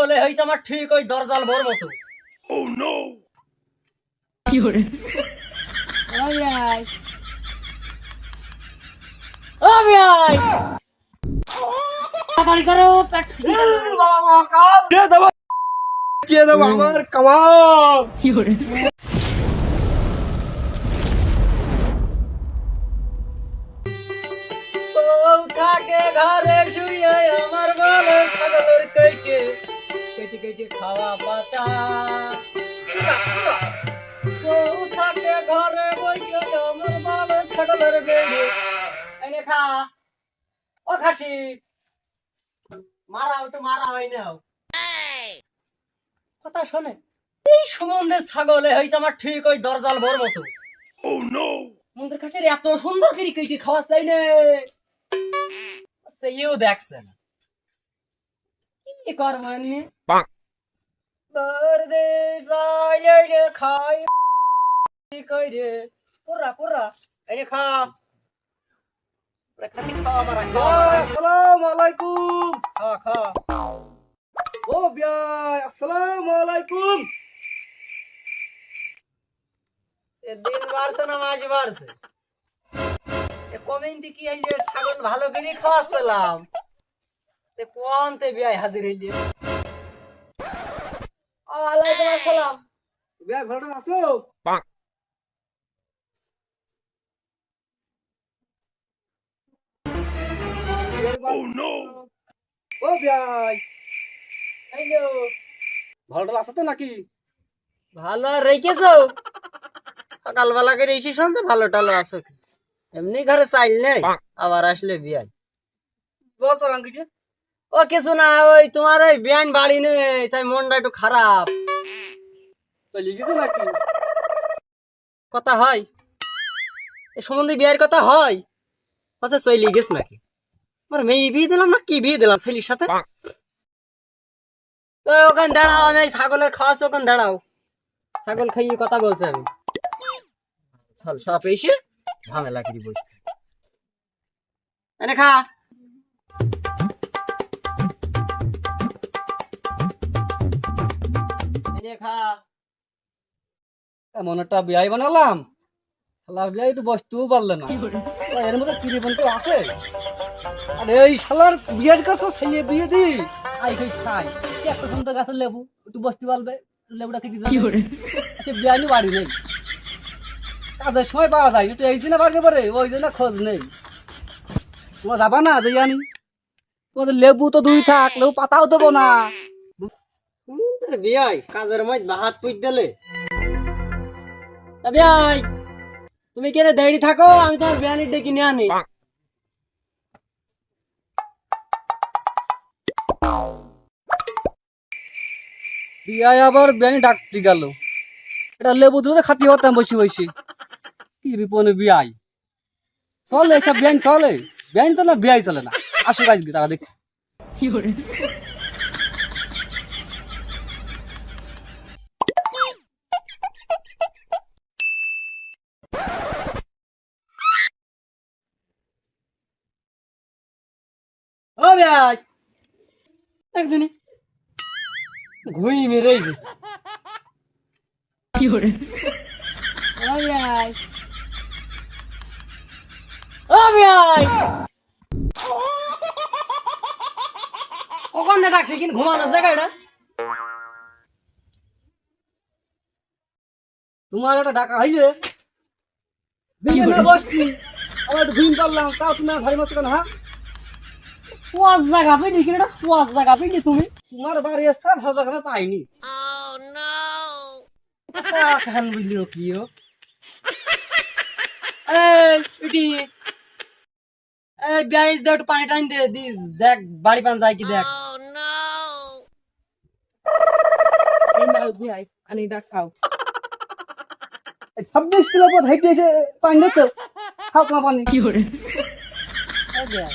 ছাগলে হয়েছে আমার ঠিক ওই দরজাল ভোর মতো। ও ভাই তাড়াতাড়ি করো পেট ঠেকে গেল। কে দেবো? আমার? কামাল বউ থাকে ঘরে শুয়ে আমার কেটে কেটে খাওয়া পাতা। বউ থাকে ঘরে বসে আমার ভালো ছাগলের বেড়ে। এনে খা। ও খাসি। মারা একটু মারা হয় না কথা শোনে এই সম্বন্ধে ছাগলে হয়েছে আমার ঠিক ওই দরজাল ভোর মতো। মন্দির কাছে এত সুন্দর করে কেটে খাওয়া চাই না। সেও দেখছে না। কি কর দর্দে সাইলে খাই কই রে? পুরা পুরা এই খা। খাসি খাওয়া মারা আসসালামু আলাইকুম। খা খা। ও বিয়াই আসসালামু আলাইকুম। এ দিন বাড়ছে না মাস বাড়ছে? এ কমেন্টে কি আইলে ছাগল ভালো করে খাওয়াছিলাম তে কোন তে বিয়াই হাজির হইলে? ওয়ালাইকুম আসসালাম। বিয়াই ভালো আছো? ও বিয়াই হ্যালো ভালো আছো তো নাকি? ভালো রেখেছো? সকালবেলা করে এসে শুনছে ভালো টালো আছো এমনি ঘরে চাইল নেই আবার আসলে বিয়াই বল তো ও কিছু না ওই তোমার ওই বিয়ান বাড়ি নেই তাই মনটা একটু খারাপ। তো লিখেছে নাকি? কথা হয়। এ সম্বন্ধে বিয়ের কথা হয়। আচ্ছা চলে গেছ নাকি? আমার মেয়ে বিয়ে দিলাম না, কি বিয়ে দিলাম ছেলের সাথে? তো ওখানে দাঁড়াও, আমি ছাগলের খাওয়াচ্ছি, ওখানে দাঁড়াও। ছাগল খাইয়ে কথা বলছে আমি। সব এসে ঝামেলা করি বসে এনে খা। এনে খা। এমন একটা বিয়াই বানালাম। শালার বিয়াই একটু বসতেও পারলে না। এর মধ্যে কি রিবন তো আছে? আরে এই শালার বিয়ের কাছে ছেলে বিয়ে দি। আই খাই খাই একটা সুন্দর গাছের লেবু একটু বসতে পারবে লেবুটা খেতে দেবে সে বিয়ানি বাড়ি নেই। কাজের সময় পাওয়া যায় একটু এইছি না বাড়ি পরে ওই জন্য খোঁজ নেই। তোমার যাবা না যে জানি তোমাদের লেবু তো দুই থাক লেবু পাতাও দেবো না। বিয়াই কাজের মধ্যে হাত পুই দিলে। তা বিয়াই তুমি কেন দাঁড়িয়ে থাকো, আমি তোমার বিয়ানির ডেকে নিয়ে আনি। বিয়ায় আবার বিয়ানি ডাকতে গেল। এটা লেবু দুধে খাতি হতাম বসে বসে। কি রিপনে বিয়াই চলে এসব বিয়ান চলে। বিয়ান চলে বিয়াই চলে না। আসো গাছ তারা দেখ একদিনই। ঘুই মেরেছে কখন ডাকছে কিন ঘুমানো জায়গাটা তোমার একটা ডাকা হইলে। বিয়ে না বসতি। আবার ঘুম পারলাম তাও তুমি ঘরে মতো কেন হ্যাঁ? ফুয়াস জায়গা পেলি কিনা এটা ফুয়াস জায়গা পেলি তুমি? তোমার বাড়ি এসছে ভালো জায়গা পাইনি খান বুঝলিও কি ও? এই ইটি। দে একটু পানি টাইন দে দিস দেখ বাড়ি পান যায় কি দেখ। পানি ছাব্বিশ কিলো পথ হেঁটে এসে পানি দিত খাও পানি। এই দেখ,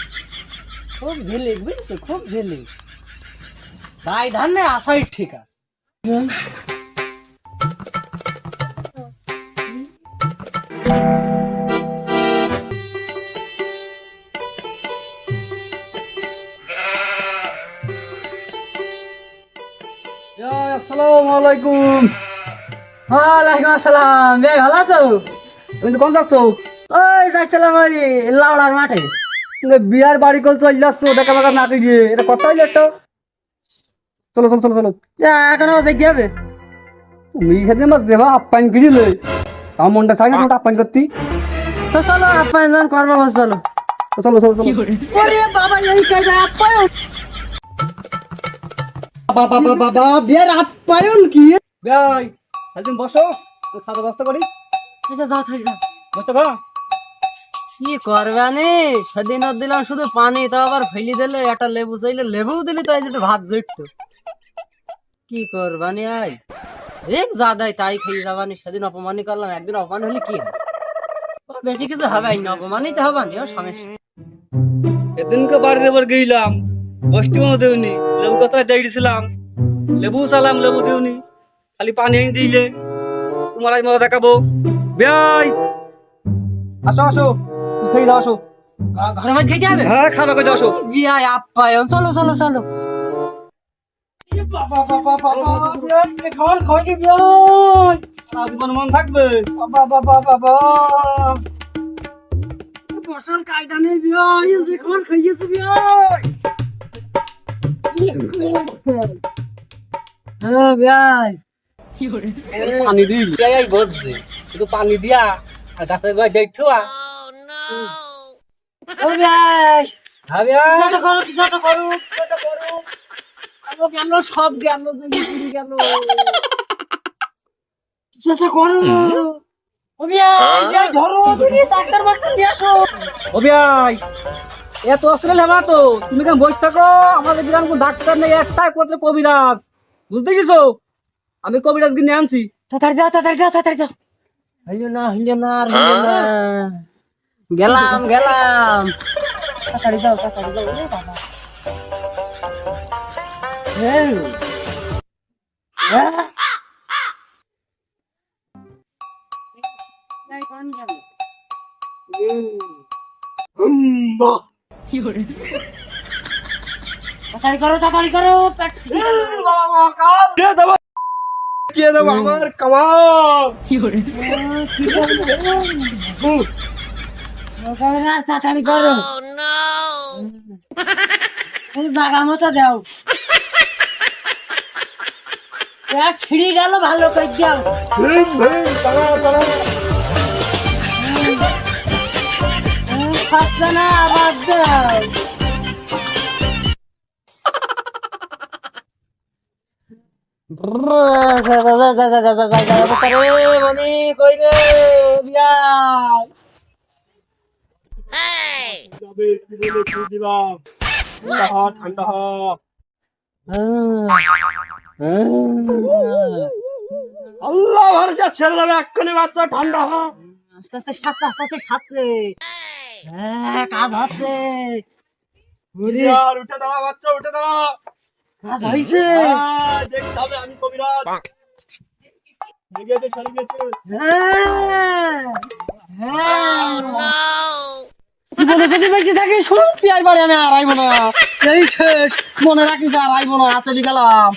খুব ঝিলিক বুঝছ খুব ঝিলিক। দাই ধান আসাই ঠিক আছে। আসসালামু আলাইকুম। ওয়ালাইকুম আসসালাম। ভালো আছো? তুমি কোন যাচ্ছ? ওই যাইছিলাম ওই লাউড়ার মাঠে। বিয়ার বাড়ি কল চল যাচ্ছ দেখা দেখা না দিয়ে এটা কত হইলে একটা? চলো চলো চলো চলো। এখন যাই কি হবে। তুমি এখানে আমার যেবা আপ্যায়ন করিলে তাও মনটা চাই না তোমাকে আপ্যায়ন করতি। তো চলো আপ্যায়ন করব চলো। চলো চলো চলো। ওরে বাবা এই কাজে আপ্যায়ন। বাবা বাবা বাবা বিয়ের আপ্যায়ন কি? ভাই তুমি বসো খাবার ব্যবস্থা করি। আচ্ছা যাও থাক যাও। বসতে করো কি করবে নি? সেদিন দিলাম শুধু পানি তো আবার ফেলি দিলে, একটা লেবু চাইলে লেবু দিলি তো একটু ভাত জুটতো। কি করবানি আজ যা দেয় তাই খেয়ে যাবানি সেদিন অপমানই করলাম, একদিন অপমান হলে কি বেশি কিছু হবে না, অপমানই তো হবানি ও, সমস্যা। এদিনকে বাড়ির এবার গেলাম বসতে মনে দেউনি লেবু কথা দিয়ে দিছিলাম? লেবু চালাম, লেবু দেউনি খালি পানি এনে দিলে। তোমার আজ মজা দেখাবো। ভাই আসো আসো। খেয়ে যাও আসো। ঘরের মধ্যে খেতে হবে? হ্যাঁ খাওয়া করে যাও আসো। বিয়ায় আপ্যায়ন চলো চলো চলো। মন থাকবে। কায়দা নেই খাইয়েছে বিয়ায় হ্যাঁ পানি দিই দিয়া আর গাছের গোড়ায় দেখছুয়া হ্যাঁ করো কিছুটা করো কিছুটা করো। আমার গেল সব গেল জমি পুরি গেল। কিছুটা করো। ও বিয়ায় বিয়ায় ধরো তুমি ডাক্তার মাক্তার নিয়ে আসো। ও এত অস্ট্রেলিয়া না তো। তুমি কেন বসে থাকো? আমাদের গ্রাম কোন ডাক্তার নেই একটাই কত কবিরাজ। বুঝতে গেছো আমি কবিরাজ কিনে আনছি। তাড়াতাড়ি যাও তাড়াতাড়ি যাও তাড়াতাড়ি যাও। হইল না হইল না আর হইল না। গেলাম গেলাম তাড়াতাড়ি যাও তাড়াতাড়ি যাও ওরে বাবা এই। আহ! এই কোন গেল? এই। হুম, বাহ। তাড়াতাড়ি করো তাড়াতাড়ি করো পেট কে দেবো আমার কামাল ওখানে গাছ তাড়াতাড়ি করো কোন জায়গা মতো দাও ছিঁড়ি গেল ভালো করে দাও না আবার দাও বিয়াই আল্লাহ ভরসা ছেড়ে এক্ষুনি বাচ্চা ঠান্ডা হ। আস্তে আস্তে হ্যাঁ কাজ হচ্ছে। আর উঠে দাঁড়া বাচ্চা উঠে দাঁড়া কাজ হয়েছে দেখতে হবে আমি কবিরাজ। লেগেছে সরে গেছে। হ্যাঁ হ্যাঁ। জীবনে যদি বেঁচে আমি আর না। এই শেষ, মনে রাখিস আর আইবো না চলে গেলাম।